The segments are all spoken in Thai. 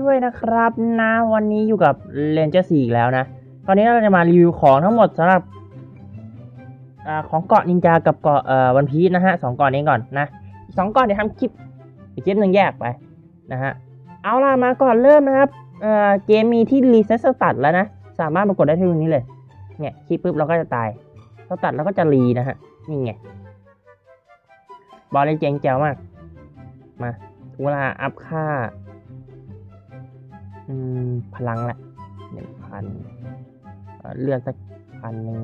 ด้วยนะครับนะวันนี้อยู่กับเลนเจอร์สี่อีกแล้วนะ ตอนนี้เราจะมารีวิวของทั้งหมดสำหรับอาของเกาะนินจากับเกาะเอ่อวันพีชนะฮะสองเกาะนี้ก่อนนะสองเกาะเดี๋ยวทำคลิปอีกคลิปหนึ่งแยกไปนะฮะเอาล่ะมาก่อนเริ่มนะครับเออเกมมีที่รีเซ็ตสตัดแล้วนะ สามารถมากดได้ที่ตรงนี้เลย เนี่ยคลิปปุ๊บเราก็จะตายสตัดแล้วก็จะรีนะฮะนี่ไงบอลเลยเจ๋งแจ๋วมากมาเวลาอัพค่า อืม พลังแหละหนึ่งพันเลือดสักพันหนึ่ง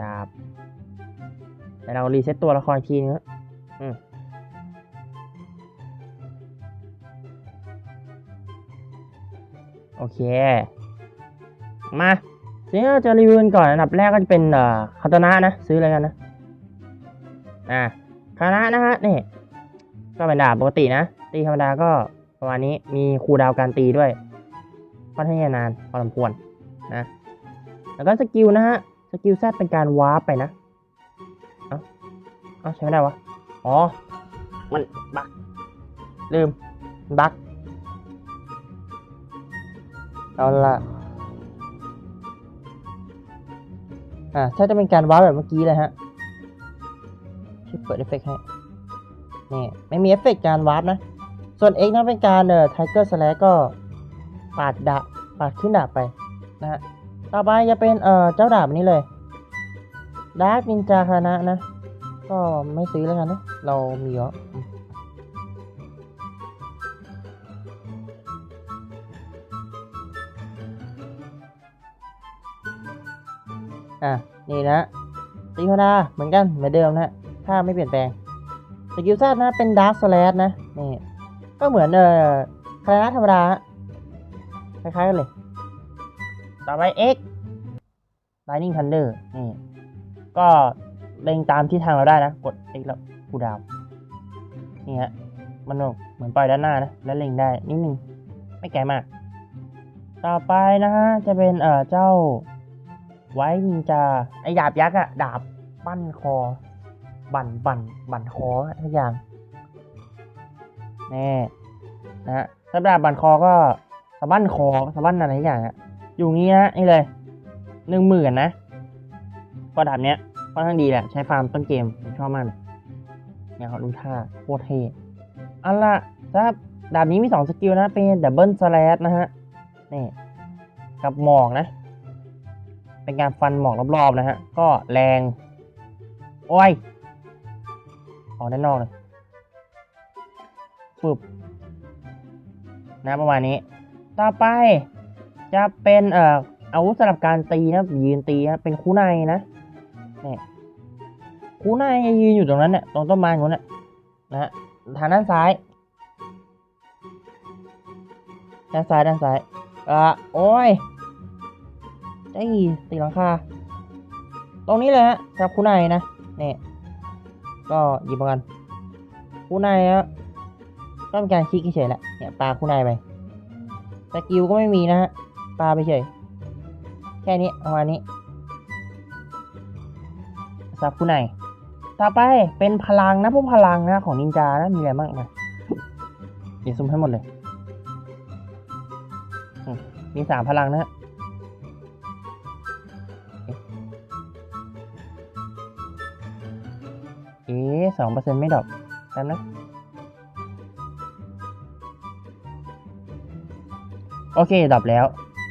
ดาบแต่เรารีเซ็ตตัวละครอีกทีนึงอืมโอเค มาทีนี้เราจะรีวิวกันก่อน อันดับแรกก็จะเป็นเอ่อคาตานะนะ ซื้ออะไรกันนะ อ่าคาตานะนะฮะนี่ก็เป็นดาบปกตินะ ตีธรรมดาก็ ประมาณนี้มีคูดาวการตีด้วยค่อนข้างนานพอสมควรนะแล้วก็สกิลนะฮะสกิลแซดเป็นการวาร์ปไปนะเอ้าเอ้าใช้ไม่ได้วะอ๋อมันบักลืมบักเอาละอ่าถ้าจะเป็นการวาร์ปแบบเมื่อกี้เลยฮะช่วยเปิดเอฟเฟกต์ให้นี่ไม่มีเอฟเฟกต์การวาร์ปนะ ส่วน X นั้นเป็นการเอ่อไทเกอร์สแลก็ปาดดาบปาดขึ้นดาบไปนะฮะต่อไปจะเป็นเอ่อเจ้าดาบนี้เลยดาร์กนินจาคานะนะ ก็ไม่ซื้อแล้วกันนะ เรามีเยอะอืมอะ นี่นะตีธรรมดาเหมือนกัน เหมือนเดิมนะฮะถ้าไม่เปลี่ยนแปลงสกิลแซดนะ เป็นดาร์ s สแลดนะ นี่ ก็เหมือนเอ่อคาราธรรมดาฮะคล้ายๆกันเลย ต่อไป X Lightning Thunder นี่ ก็เล็งตามที่ทางเราได้นะ กด X แล้วคูดาว นี่ฮะ มันเหมือนปล่อยด้านหน้านะ แล้วเล็งได้นิดนึง ไม่ไกลมาก ต่อไปนะฮะ จะเป็นเอ่อเจ้าไว้นินจาไอ้ดาบยักษ์อะดาบปั้นคอ บั่นบั่นบั่นคอทุกอย่าง น่นะฮะสำหรับบันคอก็สะบั้นคอสะบั้นอะไรอย่างอะอยู่งี้นะนี่เลยหนึ่งหมื่นนะก็ดาบเนี้ยค่อนข้างดีแหละ ใช้ฟาร์มต้นเกมผมชอบมากเลยเนี่ยเขาดูท่าโคตรเท่เอาล่ะครับดาบนี้มีสองสกิลนะ เป็นดับเบิลสแลชนะฮะนี่กับหมอกนะ เป็นการฟันหมอกรอบๆนะฮะ ก็แรง โอ้ยออกด้านนอกเลย ปึบนะประมาณนี้ ต่อไปจะเป็นเอ่ออาวุธสำหรับการตีนะยืนตีนะเป็นคู่ในนะเนี่ยคู่ในยืนอยู่ตรงนั้นเนี่ยตรงต้นไม้นู้นน่ะนะฮะทางด้านซ้ายด้านซ้ายด้านซ้ายอะโอ้ยไอ้ตีหลังคาตรงนี้เลยฮะสำหรับคู่ในนะเนี่ยก็หยิบมากันคู่ในฮะ ก็เป็นการคลิกเฉยๆแหละเนี่ยปลาคู่ในไปสกิลก็ไม่มีนะฮะปลาไปเฉย แค่นี้ประมาณนี้สับคู่ในต่อไปเป็นพลังนะพวกพลังนะของนินจานะมีอะไรบ้างนะเดี๋ยวซุ่มให้หมดเลย มีสามพลังนะฮะเอ๊สองเปอร์เซ็นต์ไม่ดรอปกันนะ โอเคดรอปแล้ว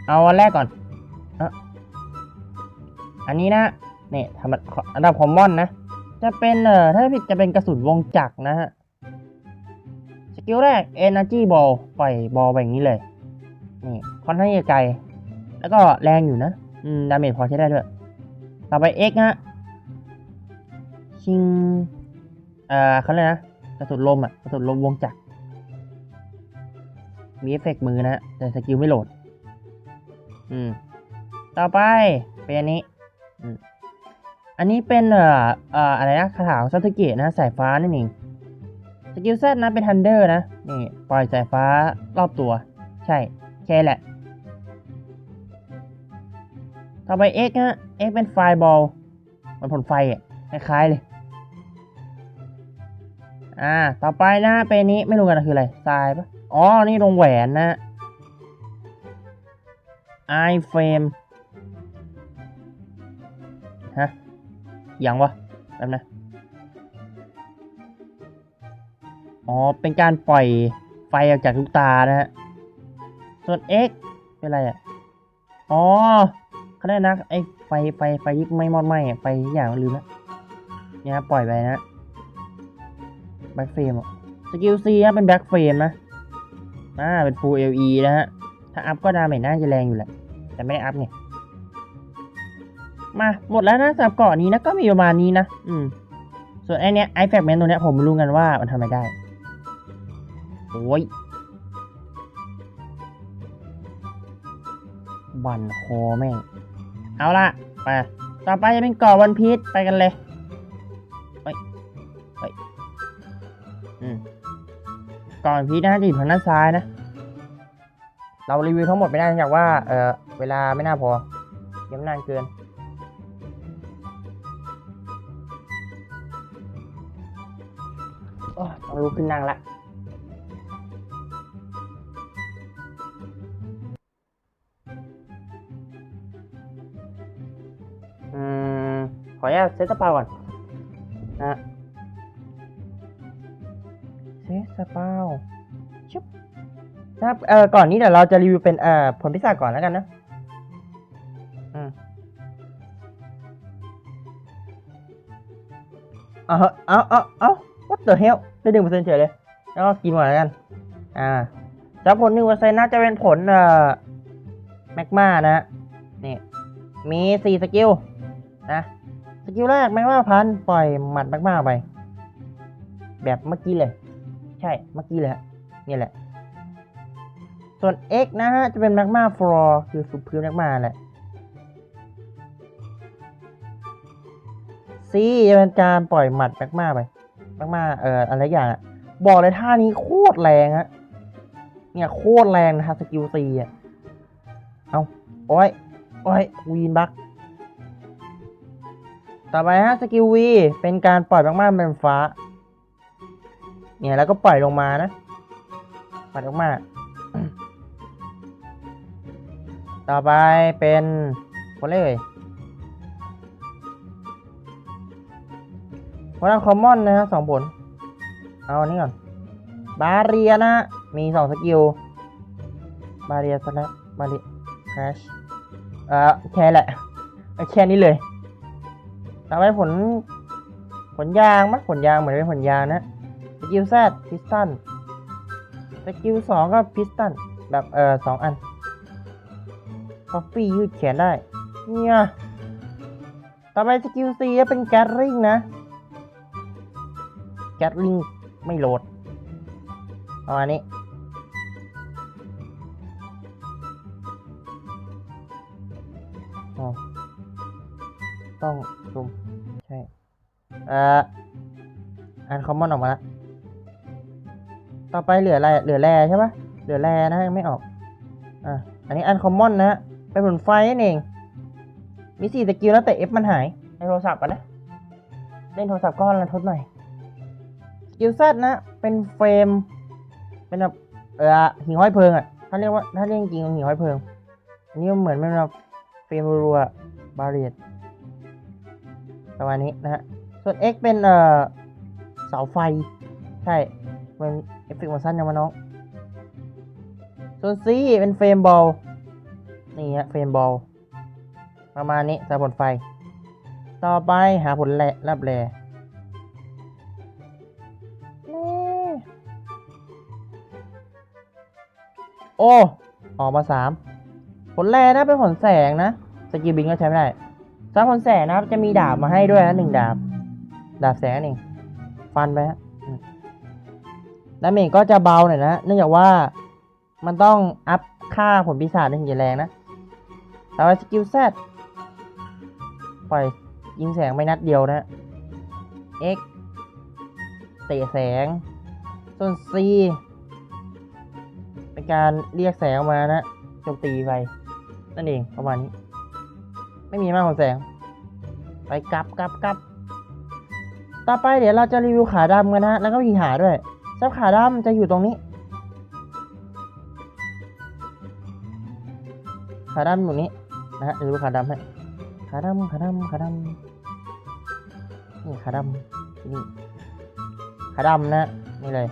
เอาอันแรกก่อนอะอันนี้นะเนี่ยทำอันดับคอมมอนนะ จะเป็นเอ่อถ้าผิดจะเป็นกระสุนวงจักรนะฮะ สกิลแรก Energy Ball ปล่อยบอลแบบนี้เลย นี่ค่อนข้างจะไกล แล้วก็แรงอยู่นะ อืม ดาเมจพอใช้ได้ด้วย ต่อไป X นะชิง เอ่อเขาเลยกนะ กระสุนลมอะ กระสุนลมวงจักร มีเอฟเฟกต์มือนะ แต่สกิลไม่โหลด อืม ต่อไป เป็นอันนี้ อืม อันนี้เป็นเอ่อเอ่ออะไรนะคาถาของซาสึเกะนะ สายฟ้านั่นเอง สกิลแซดนะ เป็นทันเดอร์นะ นี่ ปล่อยสายฟ้ารอบตัว ใช่ แค่แหละ ต่อไป X นะ X เป็นไฟบอล มันผลไฟอะ คล้ายๆเลยอ่า ต่อไปนะเป็นนี้ไม่รู้กันนะคืออะไรทรายปะ อ๋อ นี่ลงแหวนนะ iFrame ฮะ ยังวะแป๊บนะ อ๋อ เป็นการปล่อยไฟออกจากลูกตานะฮะ ส่วน X เป็นอะไรอะ อ๋อเขาได้นะไอ้ไฟไฟไฟยิบไม่มอดไหมอไฟอย่างลืมล้วเนี่ยฮะปล่อยไปนะแบ็คเฟรมสกิลซีฮะเป็นแบ็คเฟรมนะ อ่าเป็น Full LE นะฮะ ถ้าอัพก็ดาเมจน่าจะแรงอยู่แหละ แต่ไม่ได้อัพไงมาหมดแล้วนะสำหรับเกาะนี้นะก็มีประมาณนี้นะ อืม ส่วนไอเนี้ยไอแฟกเมนตัวเนี้ยผมรู้กันว่ามันทำอะไรได้ โอ้ยบันคอแม่ง เอาละไป ต่อไปจะเป็นเกาะวันพีชไปกันเลยเฮ้ยเฮ้ยอืม กาะวันพีชนะจะอยู่ทางด้านซ้ายนะ เรารีวิวทั้งหมดไม่ได้จากว่าเออเวลาไม่น่าพอเยังนานเกินโอ้ต้องลุกขึ้นนั่งละอืมขออนุญาตเซตสปาก่อน เซตสปาชุบนะครับเอ่อก่อนนี้เดี๋ยวเราจะรีวิวเป็นเอ่อผลพิศาก่อนแล้วกันนะอืมเอาเอาเอาเอา what the hell ได้หนึ่งเปอร์เซ็นต์เฉยเลย แล้วก็กินหมดแล้วกัน อ่าแล้วผลหนึ่งเปอร์เซ็นต์น่าจะเป็นผลเอ่อแมกมานะฮะนี่มีสี่สกิลนะสกิลแรกแมกมาพันปล่อยหมัดแมกมาไป แบบเมื่อกี้เลย ใช่เมื่อกี้เลยฮะนี่แหละ ส่วน X นะฮะ จะเป็นแมกมาฟลอร์คือสุดพื้นแมกมาแหละ C จะเป็นการปล่อยหมัดแมกมาไปแมกมาเอ่ออะไรอย่างอะบอกเลยท่านี้โคตรแรงฮะเนี่ยโคตรแรงนะฮะสกิล C อะเอาโอ้ยโอ้ยวีนบักต่อไปฮะสกิล V เป็นการปล่อยแมกมาเป็นฟ้า เนี่ยแล้วก็ปล่อยลงมานะปล่อยลงมา ต่อไปเป็นผลเลยผลคอมมอนนะฮะสองผล เอาอันนี้ก่อน บาเรียนะมีสองสกิล บาเรียสแลบาเรียแคชเอ่อแค่แหละแค่นี้เลยต่อไปผล ผลยางมั้ยผลยางเหมือนเป็นผลยางนะ กิลแซดพิสตันสกิลสองก็พิสตันแบบเออสองอันคอฟฟี่ยืดแขนได้ เนี่ย ต่อไปสกิลซีเป็นแกตริงนะ แกตลิงไม่โหลดประมาณนี้ ต้องซูมใช่ เอ่ออันคอมมอนออกมาแล้ว ต่อไปเหลืออะไรเหลือแร่ใช่ปะเหลือแร่นะยังไม่ออก อะ อันนี้อันคอมมอนนะฮะ เป็นผลไฟนั่นเอง มีสี่สกิลแล้วแต่ F มันหาย ในโทรศัพท์อะนะ เล่นโทรศัพท์ก็รันทดหน่อย สกิลแซดนะ เป็นเฟรม เป็นแบบเออหิ่งห้อยเพลิงอะ ถ้าเรียกว่าถ้าเรียกจริงหิ่งห้อยเพลิง อันนี้เหมือนเป็นแบบเฟรมรัวบาเรียประมาณนี้นะฮะ ส่วน X เป็นเอ่อเสาไฟ ใช่ เป็นเอฟเฟกต์มันสั้นยังมาน้องส่วน C เป็นเฟรมบอลนี่ฮะเฟรมบอลประมาณนี้สำหรับผลไฟ ต่อไปหาผลแลรับแลแล่โอ้ ออกมาสามผลแลนะเป็นผลแสงนะสกิลบิงก็ใช้ไม่ได้สำหรับผลแสงนะครับจะมีดาบมาให้ด้วยนะหนึ่งดาบ ดาบแสงนั่งฟันไปฮะ ดาเมจก็จะเบาหน่อยนะ เนื่องจากว่ามันต้องอัพค่าผลปีศาจถึงจะแรงนะต่อไปสกิลแซดปล่อยยิงแสงไปนัดเดียวนะ X เตะแสง ส่วน C เป็นการเรียกแสงออกมานะโจมตีไป นั่นเองประมาณนี้ ไม่มีมากของแสง ไปกลับกลับกลับต่อไปเดี๋ยวเราจะรีวิวขาดำกันนะ แล้วก็มีหาด้วย ซับขาด้ามจะอยู่ตรงนี้ ขาด้ามอยู่นี้นะฮะดูขาด้ามให้ขาด้ามขาด้ามขาด้ามนี่ขาด้ามนี่ขาด้ามนะนี่เลย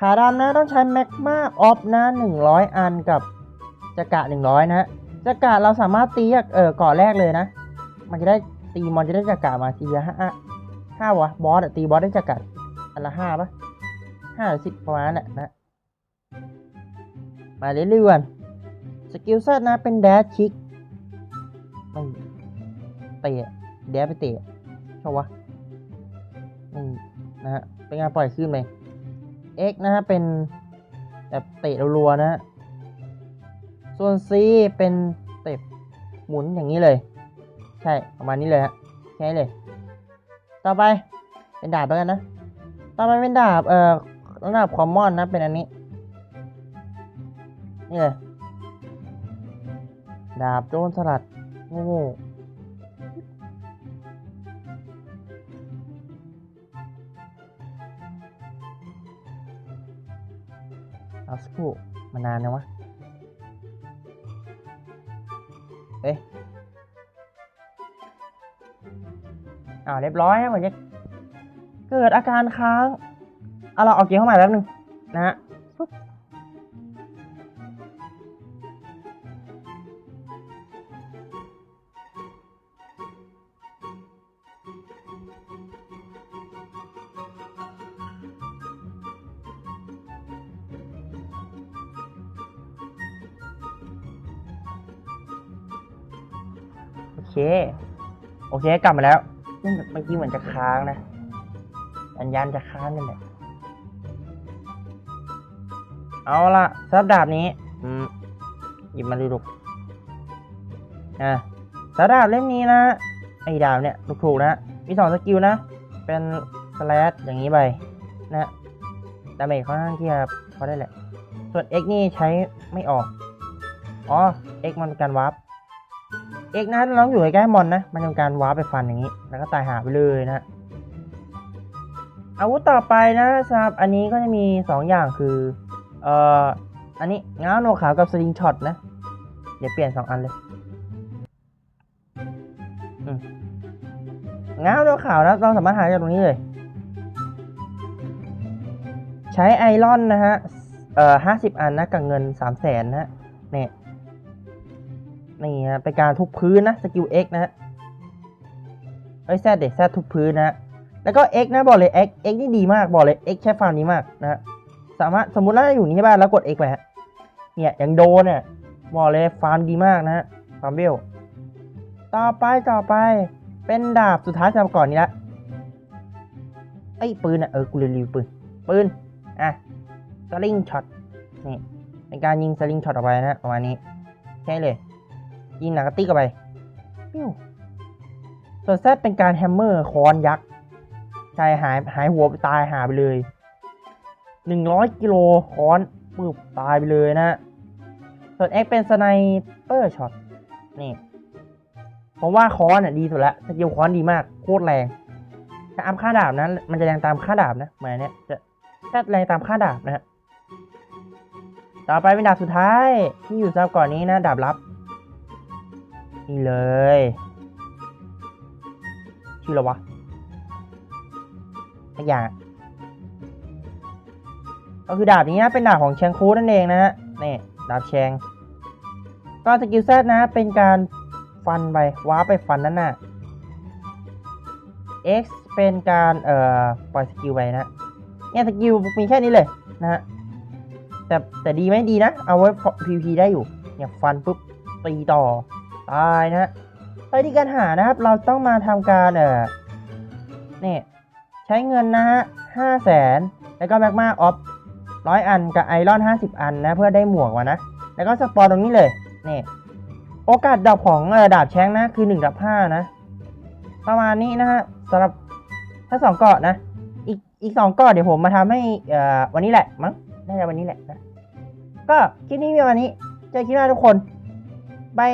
ขาด้ามนะต้องใช้แมกมาออฟนะหนึ่งร้อยอันกับจักระหนึ่งร้อยนะฮะจักระเราสามารถตีเออก่อแรกเลยนะ มันจะได้ตีมอนจะได้จักระมาทีละห้าห้าวะบอสตีบอสได้จักระอันละห้าปะ ห้าสิบประมาณนั้นแหละนะ มาเรื่อยๆสกิลเซตนะเป็นแดชิกไม่เตะแดชไปเตะชอบวะนี่นะฮะเป็นงานปล่อยขึ้นไป X นะฮะเป็นแบบเตะรัวๆนะฮะส่วน C เป็นเตะหมุนอย่างนี้เลย ใช่ ประมาณนี้เลยฮะแค่เลย ต่อไปเป็นดาบแล้วกันนะ ต่อไปเป็นดาบเอ่อ ระดับคอมมอนนะเป็นอันนี้ นี่เลย ดาบโจรสลัดโง่เอาสักครู่มานานนะวะ เอ๊ะอ้าวเรียบร้อยนะเหมือนจะเกิดอาการค้าง เอาเราเอาเกมเข้ามาแป๊บนึงนะฮะโอเค โอเค กลับมาแล้วเมื่อกี้เหมือนจะค้างนะสัญญาณจะค้างนั่นแหละ เอาละสับดาบนี้หยิบมาดูดูอะสับดาบเล่มนี้นะไอ้ดาบเนี่ยถูกๆนะ มีสองสกิลนะ เป็นสแลชอย่างนี้ไปนะดาเมจค่อนข้างที่จะพอได้แหละ ส่วน X นี่ใช้ไม่ออก อ๋อ X มันเป็นการวาร์ปเอนะน้องอยู่ใกล้มอนนะ มันทำการวาร์ปไปฟันอย่างนี้ แล้วก็ตายหาไปเลยนะ อาวุธต่อไปนะครับอันนี้ก็จะมี 2 อย่างคือ เอ่อ อันนี้ง้าวโนขาวกับสลิงช็อตนะเดี๋ยวเปลี่ยน2อันเลยง้าวโนขาวนะเราสามารถหาจากตรงนี้เลย ใช้ไอรอนนะฮะ เอ่อห้าสิบอันนะกับเงินสามแสนนะฮะเนี่ยนี่ฮะเป็นการทุบพื้นนะสกิล X นะฮะเอ้ยแซดเด็แซดทุบพื้นนะฮะแล้วก็ X นะบอกเลย X X นี่ดีมากบอกเลย X ใช้ฟาร์มนี้มากนะฮะ สามารถสมมติว่าอยู่นี่ใช่ป่ะแล้วกด X ไปฮะเนี่ยอย่างโดนเนี่ยบอกเลยฟาร์มดีมากนะฮะฟาร์มเบลต่อไปต่อไป เป็นดาบสุดท้ายสำหรับก่อนนี้ละไอ้ปืนอะเออกูรีวิวปืนปืนอะสลิงช็อตนี่เป็นการยิงสลิงช็อตออกไปนะฮะประมาณนี้ใช่เลย ยิงหนังกระติกเข้าไปปิ้วส่วนแซดเป็นการแฮมเมอร์คอนยักษ์ใช่หายหายหัวตายหาไปเลย หนึ่งร้อยกิโลค้อนปึ๊บตายไปเลยนะ ส่วนเอ็กเป็นสไนเปอร์ช็อตนี่ผมว่าค้อนอะดีสุดละสกิลค้อนดีมากโคตรแรงถ้าอัพค่าดาบนะมันจะแรงตามค่าดาบนะเหมือนเนี้ยจะแซดแรงตามค่าดาบนะฮะต่อไปเป็นดาบสุดท้ายที่อยู่ซับก่อนนี้นะ ดาบลับ นี่เลย ชื่ออะไรวะอย่างอะ ก็คือดาบนี้นะเป็นดาบของแชงคูนั่นเองนะฮะนี่ดาบแชงก็สกิลแซดนะเป็นการฟันไปว้าไปฟันนั่นน่ะ X เป็นการเอ่อปล่อยสกิลไปนะเนี่ยสกิลมีแค่นี้เลยนะฮะแต่แต่ดีไหมดีนะ เอาไว้ PVP ได้อยู่เนี่ยฟันปุ๊บตีต่อตายนะฮะวิธีการหานะครับ เราต้องมาทำการเอ่อนี่ใช้เงินนะฮะห้าแสนแล้วก็แมกมาออฟ ร้อยอันกับไอรอนห้าสิบอันนะเพื่อได้หมวกมานะ แล้วก็สปอร์ตรงนี้เลยนี่โอกาสดอกของอดาบแช้งนะคือหนึ่งดับห้านะ ประมาณนี้นะฮะสำหรับถ้าสองเกาะนะ อีกอีกสองเกาะเดี๋ยวผมมาทำให้เอ่อวันนี้แหละมั้งน่าจะวันนี้แหละนะก็คลิปนี้มีวันนี้เจอคลิปหน้าทุกคนบาย